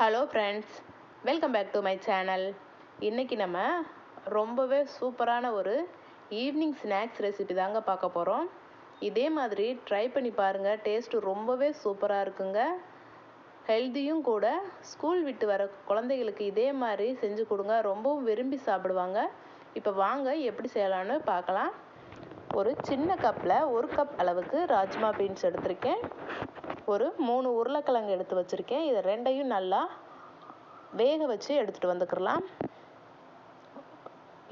Hello friends welcome back to my channel இன்றைக்கி நம்ம ரொம்பவே சூப்பரான ஒரு ஈவினிங் ஸ்நாக்ஸ் ரெசிபி தாங்க பார்க்க போகிறோம் இதே மாதிரி ட்ரை பண்ணி பாருங்கள் டேஸ்ட்டு ரொம்பவே சூப்பராக இருக்குங்க. ஹெல்த்தியும் கூட ஸ்கூல் விட்டு வர குழந்தைகளுக்கு இதே மாதிரி செஞ்சு கொடுங்க. ரொம்பவும் விரும்பி சாப்பிடுவாங்க. இப்போ வாங்க எப்படி செய்யலான்னு பார்க்கலாம். ஒரு சின்ன கப்பில் ஒரு கப் அளவுக்கு ராஜ்மா பீன்ஸ் எடுத்திருக்கேன். ஒரு மூணு உருளைக்கிழங்கு எடுத்து வச்சுருக்கேன். இதை ரெண்டையும் நல்லா வேக வச்சு எடுத்துகிட்டு வந்துக்கிறலாம்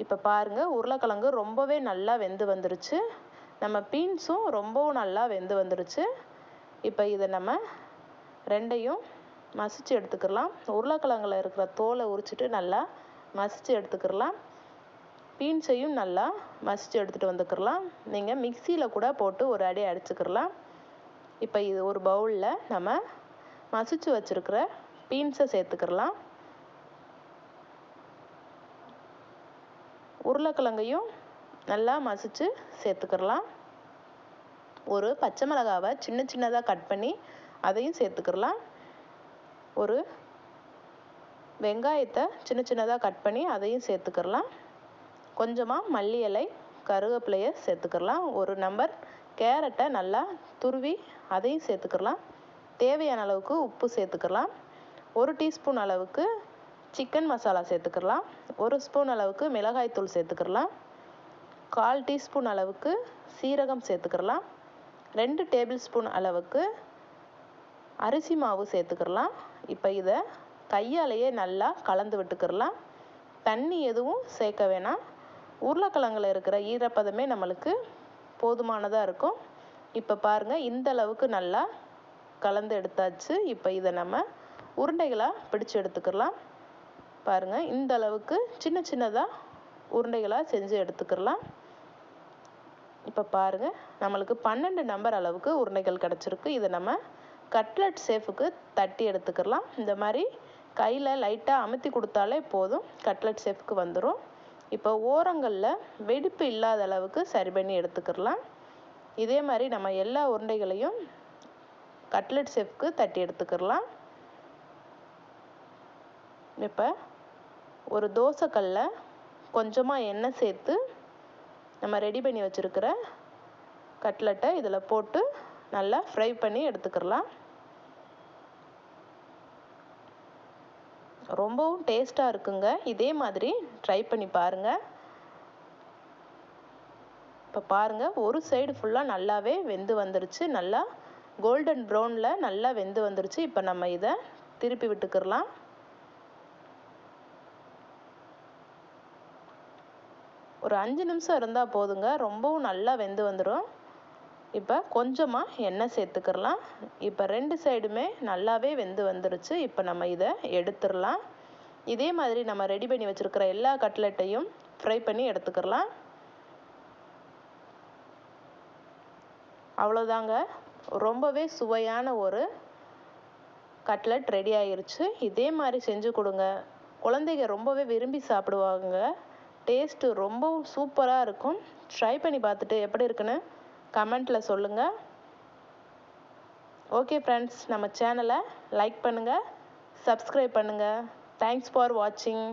இப்போ பாருங்கள் உருளைக்கிழங்கு ரொம்பவே நல்லா வெந்து வந்துருச்சு. நம்ம பீன்ஸும் ரொம்பவும் நல்லா வெந்து வந்துருச்சு. இப்போ இதை நம்ம ரெண்டையும் மசிச்சு எடுத்துக்கலாம். உருளைக்கிழங்குல இருக்கிற தோலை உரிச்சிட்டு நல்லா மசிச்சு எடுத்துக்கிறலாம் பீன்ஸையும் நல்லா மசிச்சு எடுத்துகிட்டு வந்துக்கிறலாம் நீங்கள் மிக்சியில் கூட போட்டு ஒரு அடி அடிச்சுக்கிறலாம் இப்போ இது ஒரு பவுலில் நம்ம மசிச்சு வச்சுருக்கிற பீன்ஸை சேர்த்துக்கிறலாம் உருளைக்கிழங்கையும் நல்லா மசிச்சு சேர்த்துக்கிறலாம் ஒரு பச்சை மிளகாவை சின்ன சின்னதாக கட் பண்ணி அதையும் சேர்த்துக்கிறலாம் ஒரு வெங்காயத்தை சின்ன சின்னதாக கட் பண்ணி அதையும் சேர்த்துக்கிறலாம் கொஞ்சமாக மல்லி இலை கருவேப்பிலையை சேர்த்துக்கிறலாம் ஒரு நம்பர் கேரட்டை நல்லா துருவி அதையும் சேர்த்துக்கலாம். தேவையான அளவுக்கு உப்பு சேர்த்துக்கலாம். ஒரு டீஸ்பூன் அளவுக்கு சிக்கன் மசாலா சேர்த்துக்கலாம். ஒரு ஸ்பூன் அளவுக்கு மிளகாய்த்தூள் சேர்த்துக்கலாம். கால் டீஸ்பூன் அளவுக்கு சீரகம் சேர்த்துக்கலாம். ரெண்டு டேபிள் ஸ்பூன் அளவுக்கு அரிசி மாவு சேர்த்துக்கலாம். இப்போ இதை கையாலேயே நல்லா கலந்து விட்டுக்கிறலாம் தண்ணி எதுவும் சேர்க்க வேணாம். உருளைக்கிழங்குல இருக்கிற ஈரப்பதமே நம்மளுக்கு போதுமானதாக இருக்கும். இப்போ பாருங்கள் இந்த அளவுக்கு நல்லா கலந்து எடுத்தாச்சு. இப்போ இதை நம்ம உருண்டைகளாக பிடிச்சு எடுத்துக்கலாம். பாருங்கள் இந்த அளவுக்கு சின்ன சின்னதாக உருண்டைகளாக செஞ்சு எடுத்துக்கலாம். இப்போ பாருங்கள் நம்மளுக்கு பன்னெண்டு நம்பர் அளவுக்கு உருண்டைகள் கிடச்சிருக்கு. இதை நம்ம கட்லட் சேஃபுக்கு தட்டி எடுத்துக்கலாம். இந்த மாதிரி கையில் லைட்டாக அமுத்தி கொடுத்தாலே போதும். கட்லட் சேஃப்க்கு வந்துடும் இப்போ ஓரங்களில் வெடிப்பு இல்லாத அளவுக்கு சரி பண்ணி எடுத்துக்கிறலாம் இதே மாதிரி நம்ம எல்லா உருண்டைகளையும் கட்லட் செஃப்க்கு தட்டி எடுத்துக்கிறலாம் இப்போ ஒரு தோசைக்கல்ல கொஞ்சமாக எண்ணெய் சேர்த்து நம்ம ரெடி பண்ணி வச்சுருக்கிற கட்லெட்டை இதில் போட்டு நல்லா ஃப்ரை பண்ணி எடுத்துக்கிறலாம் ரொம்பவும் டேஸ்ட்டாக இருக்குங்க. இதே மாதிரி ட்ரை பண்ணி பாருங்கள் இப்போ பாருங்கள் ஒரு சைடு ஃபுல்லாக நல்லாவே வெந்து வந்துருச்சு. நல்லா கோல்டன் ப்ரௌனில் நல்லா வெந்து வந்துருச்சு. இப்போ நம்ம இதை திருப்பி விட்டுக்கிறலாம் ஒரு அஞ்சு நிமிஷம் இருந்தால் போதுங்க. ரொம்பவும் நல்லா வெந்து வந்துடும் இப்போ கொஞ்சமாக எண்ணெய் சேர்த்துக்கிறலாம். இப்போ ரெண்டு சைடுமே நல்லாவே வெந்து வந்துருச்சு. இப்போ நம்ம இதை எடுத்துடலாம் இதே மாதிரி நம்ம ரெடி பண்ணி வச்சுருக்கிற எல்லா கட்லெட்டையும் ஃப்ரை பண்ணி எடுத்துக்கிறலாம். அவ்வளோதாங்க ரொம்பவே சுவையான ஒரு கட்லெட் ரெடி ஆயிருச்சு. இதே மாதிரி செஞ்சு கொடுங்க. குழந்தைங்க ரொம்பவே விரும்பி சாப்பிடுவாங்க. டேஸ்ட்டு ரொம்பவும் சூப்பராக இருக்கும். ட்ரை பண்ணி பார்த்துட்டு எப்படி இருக்குன்னு கமெண்ட்டில் சொல்லுங்கள் ஓகே ஃப்ரெண்ட்ஸ் நம்ம சேனலை லைக் பண்ணுங்கள் சப்ஸ்கிரைப் பண்ணுங்கள் தேங்க்ஸ் ஃபார் வாட்சிங்